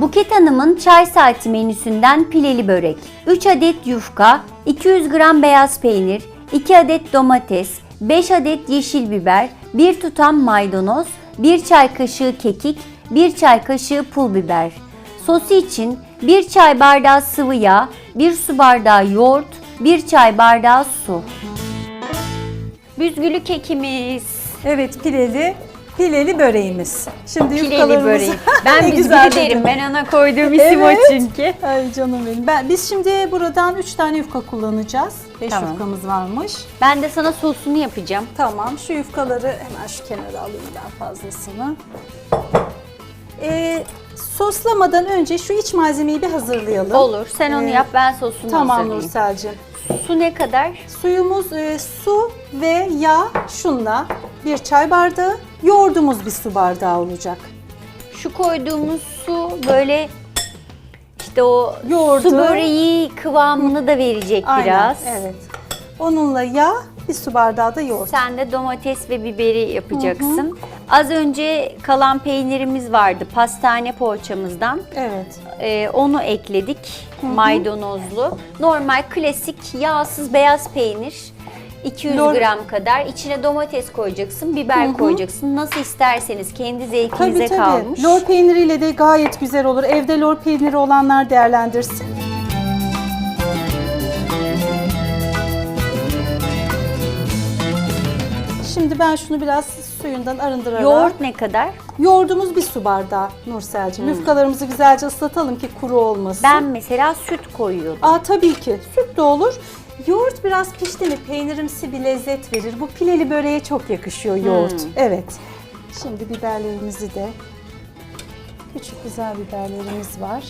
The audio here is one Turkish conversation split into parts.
Buket Hanım'ın çay saati menüsünden pileli börek. 3 adet yufka, 200 gram beyaz peynir, 2 adet domates, 5 adet yeşil biber, 1 tutam maydanoz, 1 çay kaşığı kekik, 1 çay kaşığı pul biber. Sosu için 1 çay bardağı sıvı yağ, 1 su bardağı yoğurt, 1 çay bardağı su. Büzgülü kekimiz. Evet pileli pileli böreğimiz. Şimdi Pileli yufkalarımızı böreği. Ben büzgülü güzel derim. dedin. Ben ona koyduğum isim Evet. o çünkü. Ay canım benim. Ben, biz şimdi buradan 3 tane yufka kullanacağız. 5 Tamam. yufkamız varmış. Ben de sana sosunu yapacağım. Tamam şu yufkaları hemen şu kenara alayım ben fazlasını. Ee, soslamadan önce şu iç malzemeyi bir hazırlayalım. Olur. Sen onu Ee, yap. Ben sosunu Tamam hazırlayayım. Nursel'cim. Su ne kadar? Suyumuz e, su ve yağ şunla bir çay bardağı. Yoğurdumuz bir su bardağı olacak. Şu koyduğumuz su böyle işte o Yoğurdu. su böreği kıvamını da verecek Aynen, biraz. Evet. Onunla yağ, bir su bardağı da yoğurt. Sen de domates ve biberi yapacaksın. Az önce kalan peynirimiz vardı pastane poğaçamızdan. Evet. Ee, onu ekledik maydanozlu. Normal klasik yağsız beyaz peynir. 200 Lor- gram kadar. İçine domates koyacaksın, biber koyacaksın. Nasıl isterseniz kendi zevkinize Tabii tabii. kalmış. Lor peyniriyle de gayet güzel olur. Evde lor peyniri olanlar değerlendirsin. Şimdi ben şunu biraz suyundan arındırarak... Yoğurt ne kadar? Yoğurdumuz bir su bardağı Nursel'cim. Yufkalarımızı güzelce ıslatalım ki kuru olmasın. Ben mesela süt koyuyordum. Aa tabii ki. Süt de olur. Yoğurt biraz pişti mi peynirimsi bir lezzet verir. Bu pileli böreğe çok yakışıyor yoğurt. Evet. Şimdi biberlerimizi de küçük güzel biberlerimiz var.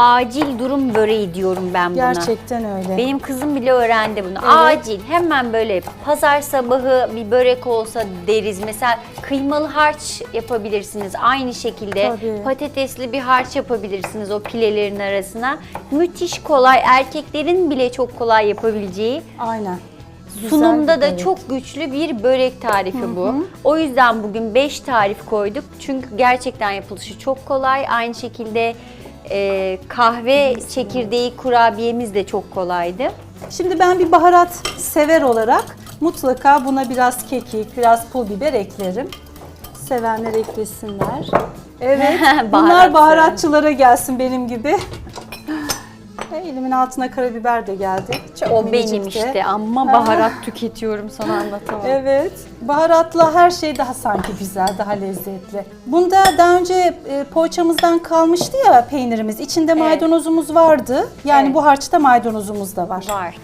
Acil durum böreği diyorum ben buna. Gerçekten öyle. Benim kızım bile öğrendi bunu. Acil hemen böyle pazar sabahı bir börek olsa deriz. Mesela kıymalı harç yapabilirsiniz aynı şekilde. Tabii. Patatesli bir harç yapabilirsiniz o pilelerin arasına. Müthiş kolay. Erkeklerin bile çok kolay yapabileceği. Aynen. Güzel Sunumda da börek. çok güçlü bir börek tarifi bu. O yüzden bugün 5 tarif koyduk. Çünkü gerçekten yapılışı çok kolay. Aynı şekilde e, kahve çekirdeği kurabiyemiz de çok kolaydı. Şimdi ben bir baharat sever olarak mutlaka buna biraz kekik, biraz pul biber eklerim. Sevenler eklesinler. Evet. Bunlar baharatçılara gelsin benim gibi. Elimin altına karabiber de geldi. Çok O minicik benim işte ama baharat tüketiyorum sana anlatamam. Evet. Baharatla her şey daha sanki güzel, daha lezzetli. Bunda daha önce e, poğaçamızdan kalmıştı ya peynirimiz. İçinde maydanozumuz vardı. Yani Evet. bu harçta maydanozumuz da var. Var.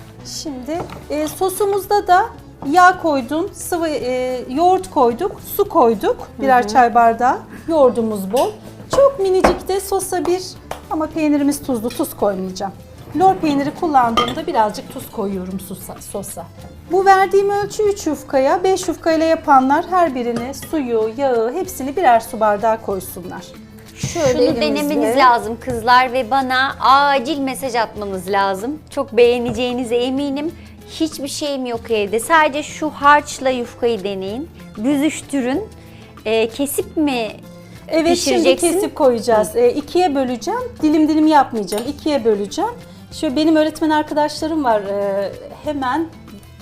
Şimdi e, sosumuzda da yağ koydum, sıvı e, yoğurt koyduk, su koyduk. Birer çay bardağı. Yoğurdumuz bol. Çok minicik de sosa bir ama peynirimiz tuzlu, tuz koymayacağım. Lor peyniri kullandığımda birazcık tuz koyuyorum sosa. sosa. Bu verdiğim ölçü 3 yufkaya, 5 yufkayla yapanlar her birine suyu, yağı hepsini birer su bardağı koysunlar. Şöyle Şunu elimizle- denemeniz lazım kızlar ve bana acil mesaj atmanız lazım. Çok beğeneceğinize eminim. Hiçbir şeyim yok evde. Sadece şu harçla yufkayı deneyin. Büzüştürün. Ee, kesip mi Evet şimdi kesip koyacağız. E, ikiye böleceğim. Dilim dilim yapmayacağım. İkiye böleceğim. Şöyle benim öğretmen arkadaşlarım var. E, hemen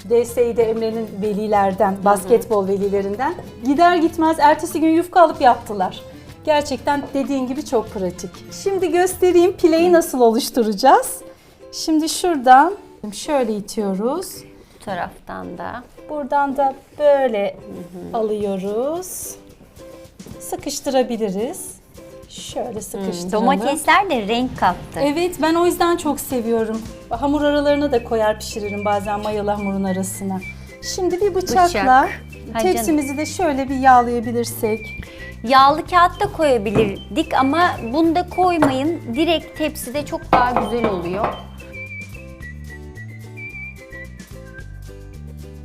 DSİ'de Emre'nin velilerden, basketbol velilerinden. Gider gitmez ertesi gün yufka alıp yaptılar. Gerçekten dediğin gibi çok pratik. Şimdi göstereyim pileyi nasıl oluşturacağız. Şimdi şuradan şöyle itiyoruz. Bu taraftan da. Buradan da böyle alıyoruz. Sıkıştırabiliriz. Şöyle sıkıştıralım. Domatesler de renk kattı. Evet ben o yüzden çok seviyorum. Hamur aralarına da koyar pişiririm bazen mayalı hamurun arasına. Şimdi bir bıçakla Bıçak. Tepsimizi de şöyle bir yağlayabilirsek. Yağlı kağıt da koyabilirdik ama bunu da koymayın. Direkt tepside çok daha güzel oluyor.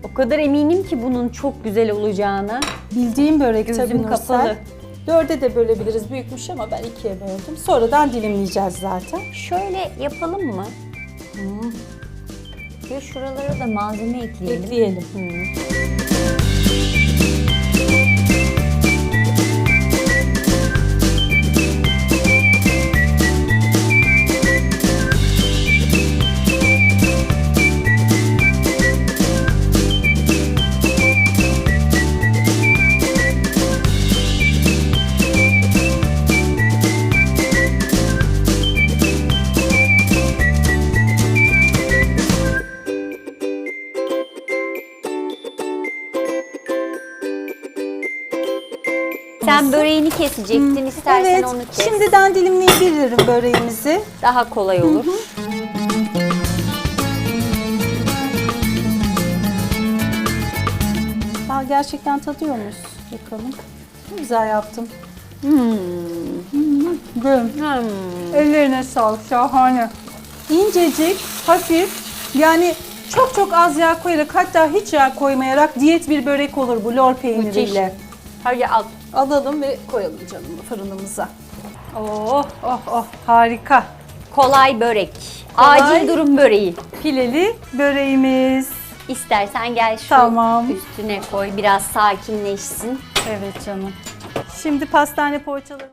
O kadar eminim ki bunun çok güzel olacağına. Bildiğim börek Gözüm tabii Nursel. kapalı. Dörde de bölebiliriz büyükmüş ama ben ikiye böldüm. Sonradan dilimleyeceğiz zaten. Şöyle yapalım mı? Ve şuralara da malzeme ekleyelim. Ekleyelim. Böreğini kesecektin. İstersen evet, onu kes. şimdiden dilimleyebilirim böreğimizi. Daha kolay olur. Aa, gerçekten tadıyor muyuz? Bakalım. Güzel yaptım. Hmm. Buyurun. Hmm. Ellerine sağlık, şahane. İncecik, hafif, yani çok çok az yağ koyarak hatta hiç yağ koymayarak diyet bir börek olur bu lor peyniriyle. Hadi al. Alalım ve koyalım canım fırınımıza. Oh oh oh harika. Kolay börek. Kolay. Acil durum böreği. Pileli böreğimiz. İstersen gel şu Tamam. üstüne koy biraz sakinleşsin. Evet canım. Şimdi pastane poğaçaları.